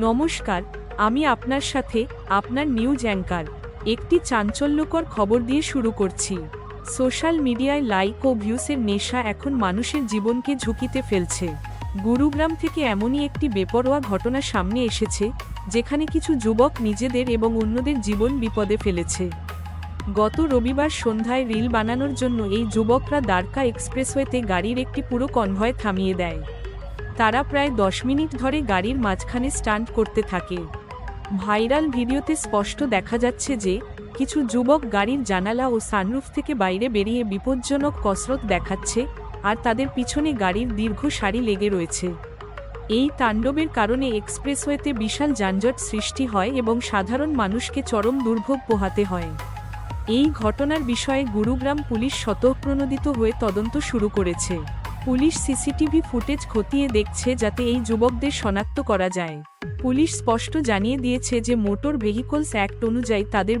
নমস্কার, আমি আপনার সাথে আপনার নিউজ অ্যাঙ্কার, একটি চাঞ্চল্যকর খবর দিয়ে শুরু করছি। সোশ্যাল মিডিয়ায় লাইক ও ভিউসের নেশা এখন মানুষের জীবনকে ঝুঁকিতে ফেলছে। গুরুগ্রাম থেকে এমনই একটি বেপরোয়া ঘটনা সামনে এসেছে, যেখানে কিছু যুবক নিজেদের এবং অন্যদের জীবন বিপদে ফেলেছে। গত রবিবার সন্ধ্যায় রিল বানানোর জন্য এই যুবকরা দ্বারকা এক্সপ্রেসওয়েতে গাড়ির একটি পুরো কনভয় থামিয়ে দেয়। তারা প্রায় দশ মিনিট ধরে গাড়ির মাঝখানে স্টান্ট করতে থাকে। ভাইরাল ভিডিওতে স্পষ্ট দেখা যাচ্ছে যে, কিছু যুবক গাড়ির জানালা ও সানরুফ থেকে বাইরে বেরিয়ে বিপজ্জনক কসরত দেখাচ্ছে আর তাদের পিছনে গাড়ির দীর্ঘ সারি লেগে রয়েছে। এই তাণ্ডবের কারণে এক্সপ্রেসওয়েতে বিশাল যানজট সৃষ্টি হয় এবং সাধারণ মানুষকে চরম দুর্ভোগ পোহাতে হয়। এই ঘটনার বিষয়ে গুরুগ্রাম পুলিশ স্বতঃপ্রণোদিত হয়ে তদন্ত শুরু করেছে। পুলিশ সিসিটিভি ফুটেজ খতিয়ে দেখছে যাতে এই যুবকদের শনাক্ত করা যায়। পুলিশ স্পষ্ট জানিয়ে দিয়েছে যে মোটর ভেহিকলস অ্যাক্ট অনুযায়ী তাদের